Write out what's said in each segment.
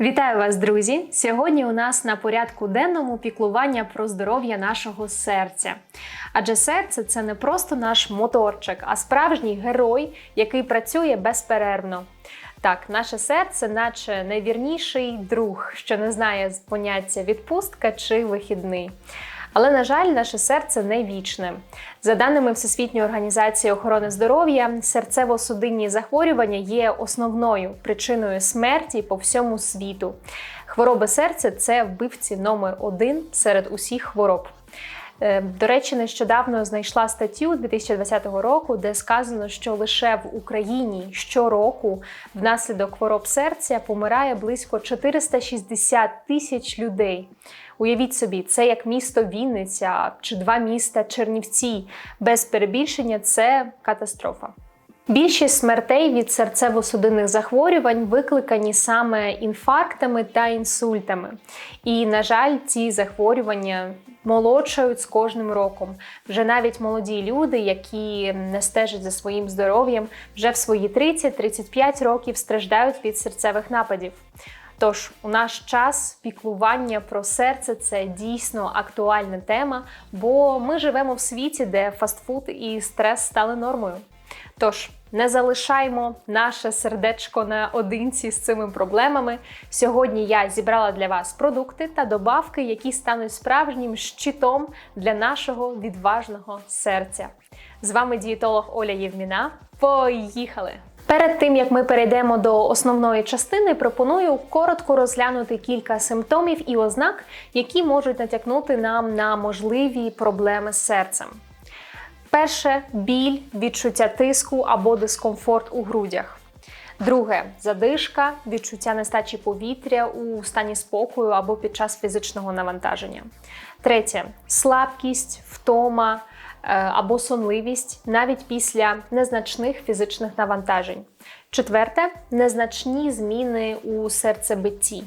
Вітаю вас, друзі! Сьогодні у нас на порядку денному піклування про здоров'я нашого серця. Адже серце це не просто наш моторчик, а справжній герой, який працює безперервно. Так, наше серце, наче найвірніший друг, що не знає поняття відпустка чи вихідний. Але, на жаль, наше серце не вічне. За даними Всесвітньої організації охорони здоров'я, серцево-судинні захворювання є основною причиною смерті по всьому світу. Хвороби серця це вбивці номер один серед усіх хвороб. Е, До речі, нещодавно знайшла статтю 2020 року, де сказано, що лише в Україні щороку внаслідок хвороб серця помирає близько 460 тисяч людей. Уявіть собі, це як місто Вінниця чи два міста Чернівці. Без перебільшення це катастрофа. Більшість смертей від серцево-судинних захворювань викликані саме інфарктами та інсультами. І, на жаль, ці захворювання молодшають з кожним роком. Вже навіть молоді люди, які не стежать за своїм здоров'ям, вже в свої 30-35 років страждають від серцевих нападів. Тож у наш час піклування про серце це дійсно актуальна тема, бо ми живемо в світі, де фастфуд і стрес стали нормою. Тож не залишаймо наше сердечко наодинці з цими проблемами. Сьогодні я зібрала для вас продукти та добавки, які стануть справжнім щитом для нашого відважного серця. З вами дієтолог Оля Євміна. Поїхали! Перед тим як ми перейдемо до основної частини, пропоную коротко розглянути кілька симптомів і ознак, які можуть натякнути нам на можливі проблеми з серцем. Перше біль, відчуття тиску або дискомфорт у грудях. Друге задишка, відчуття нестачі повітря у стані спокою або під час фізичного навантаження. Третє слабкість, втома е, або сонливість навіть після незначних фізичних навантажень. Четверте незначні зміни у серцебитті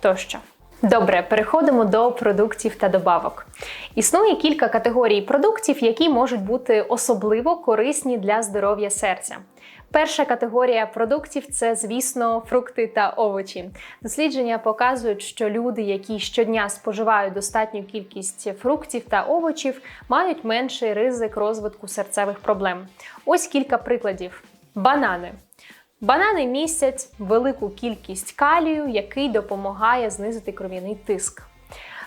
тощо. Добре, переходимо до продуктів та добавок. Існує кілька категорій продуктів, які можуть бути особливо корисні для здоров'я серця. Перша категорія продуктів це, звісно, фрукти та овочі. Дослідження показують, що люди, які щодня споживають достатню кількість фруктів та овочів, мають менший ризик розвитку серцевих проблем. Ось кілька прикладів: банани. Банани містять велику кількість калію, який допомагає знизити кров'яний тиск.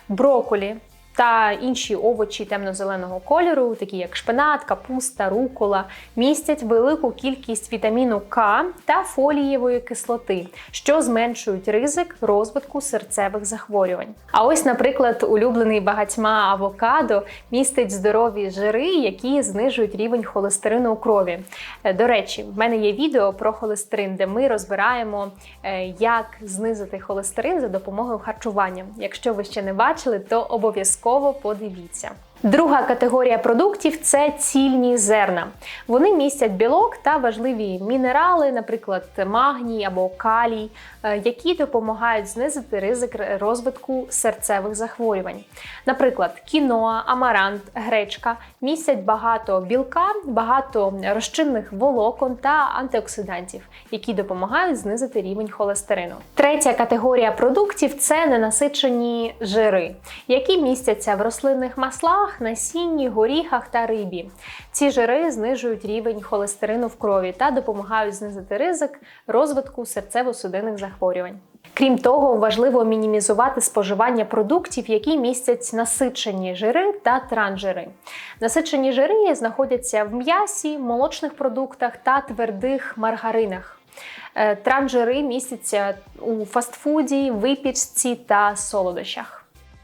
Броколі та інші овочі темно-зеленого кольору, такі як шпинат, капуста, рукола, містять велику кількість вітаміну К та фолієвої кислоти, що зменшують ризик розвитку серцевих захворювань. А ось, наприклад, улюблений багатьма авокадо містить здорові жири, які знижують рівень холестерину у крові. Е, До речі, в мене є відео про холестерин, де ми розбираємо, е, як знизити холестерин за допомогою харчування. Якщо ви ще не бачили, то обов'язково обов'язково подивіться. Друга категорія продуктів це цільні зерна. Вони містять білок та важливі мінерали, наприклад, магній або калій, е, які допомагають знизити ризик розвитку серцевих захворювань. Наприклад, кіноа, амарант, гречка містять багато білка, багато розчинних волокон та антиоксидантів, які допомагають знизити рівень холестерину. Третя категорія продуктів це ненасичені жири, які містяться в рослинних маслах насінні, горіхах та рибі. Ці жири знижують рівень холестерину в крові та допомагають знизити ризик розвитку серцево-судинних захворювань. Крім того, важливо мінімізувати споживання продуктів, які містять насичені жири та транжири. Насичені жири знаходяться в м'ясі, молочних продуктах та твердих маргаринах. Е, Транжири містяться у фастфуді, випічці та солодощах.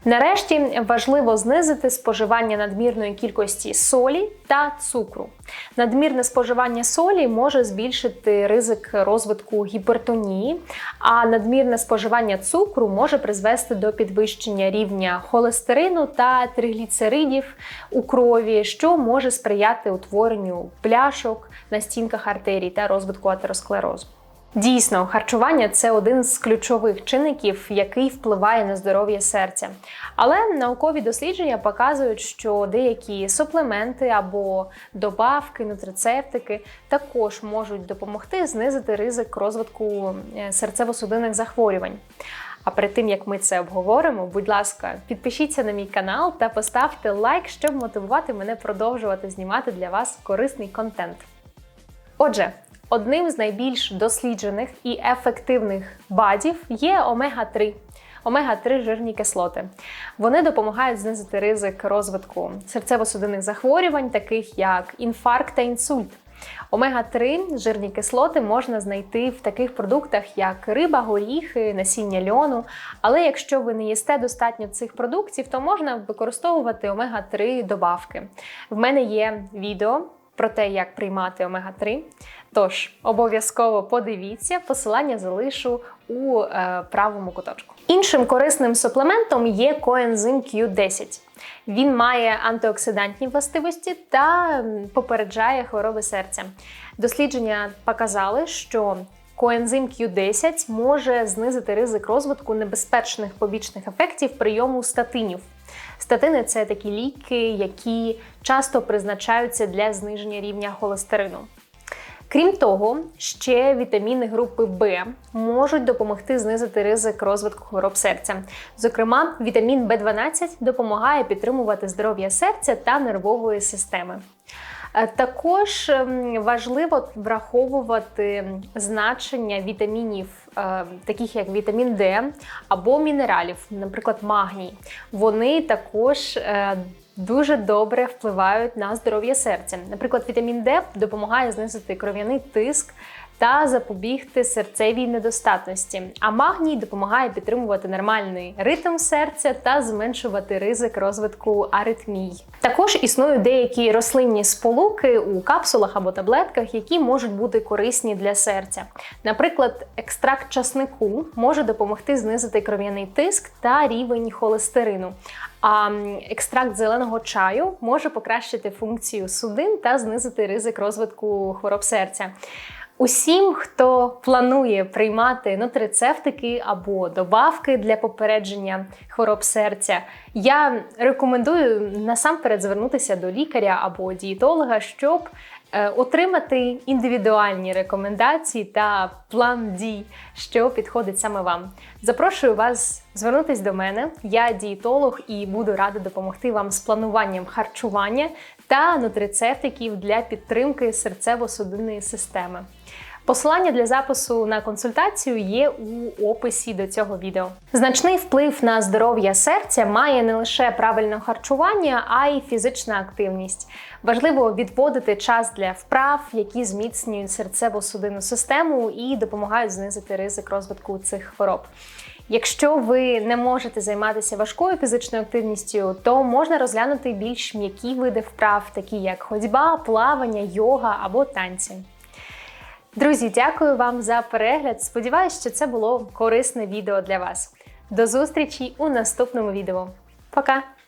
Нарешті важливо знизити споживання надмірної кількості солі та цукру. Надмірне споживання солі може збільшити ризик розвитку гіпертонії, а надмірне споживання цукру може призвести до підвищення рівня холестерину та тригліцеридів у крові, що може сприяти утворенню пляшок на стінках артерій та розвитку атеросклерозу. Дійсно, харчування це один з ключових чинників, який впливає на здоров'я серця. Але наукові дослідження показують, що деякі суплементи або добавки, нутрицептики також можуть допомогти знизити ризик розвитку е, серцево-судинних захворювань. А перед тим як ми це обговоримо, будь ласка, підпишіться на мій канал та поставте лайк, щоб мотивувати мене продовжувати знімати для вас корисний контент. Отже, одним з найбільш досліджених і ефективних БАДів є омега-3. Омега-3 жирні кислоти. Вони допомагають знизити ризик розвитку серцево-судинних захворювань, таких як інфаркт та інсульт. Омега-3 жирні кислоти можна знайти в таких продуктах, як риба, горіхи, насіння льону. Але якщо ви не їсте достатньо цих продуктів, то можна використовувати омега-3 добавки. В мене є відео про те, як приймати омега-3. Тож обов'язково подивіться, посилання залишу у е, правому куточку. Іншим корисним суплементом є коензим Q10. Він має антиоксидантні властивості та попереджає хвороби серця. Дослідження показали, що коензим Q10 може знизити ризик розвитку небезпечних побічних ефектів прийому статинів. Статини це такі ліки, які часто призначаються для зниження рівня холестерину. Крім того, ще вітаміни групи Б можуть допомогти знизити ризик розвитку хвороб серця. Зокрема, вітамін В12 допомагає підтримувати здоров'я серця та нервової системи. Е, Також ем, важливо враховувати значення вітамінів, е, таких як вітамін Д або мінералів, наприклад, магній. Вони також е, дуже добре впливають на здоров'я серця. Наприклад, вітамін Д допомагає знизити кров'яний тиск та запобігти серцевій недостатності. А магній допомагає підтримувати нормальний ритм серця та зменшувати ризик розвитку аритмій. Також існують деякі рослинні сполуки у капсулах або таблетках, які можуть бути корисні для серця. Наприклад, екстракт часнику може допомогти знизити кров'яний тиск та рівень холестерину. А екстракт зеленого чаю може покращити функцію судин та знизити ризик розвитку хвороб серця. Усім, хто планує приймати нутрицептики або добавки для попередження хвороб серця, я рекомендую насамперед звернутися до лікаря або дієтолога, щоб отримати індивідуальні рекомендації та план дій, що підходить саме вам. Запрошую вас звернутися до мене. Я дієтолог і буду рада допомогти вам з плануванням харчування та нутрицептиків для підтримки серцево-судинної системи. Посилання для запису на консультацію є у описі до цього відео. Значний вплив на здоров'я серця має не лише правильне харчування, а й фізична активність. Важливо відводити час для вправ, які зміцнюють серцево-судинну систему і допомагають знизити ризик розвитку цих хвороб. Якщо ви не можете займатися важкою фізичною активністю, то можна розглянути більш м'які види вправ, такі як ходьба, плавання, йога або танці. Друзі, дякую вам за перегляд. Сподіваюсь, що це було корисне відео для вас. До зустрічі у наступному відео. Пока!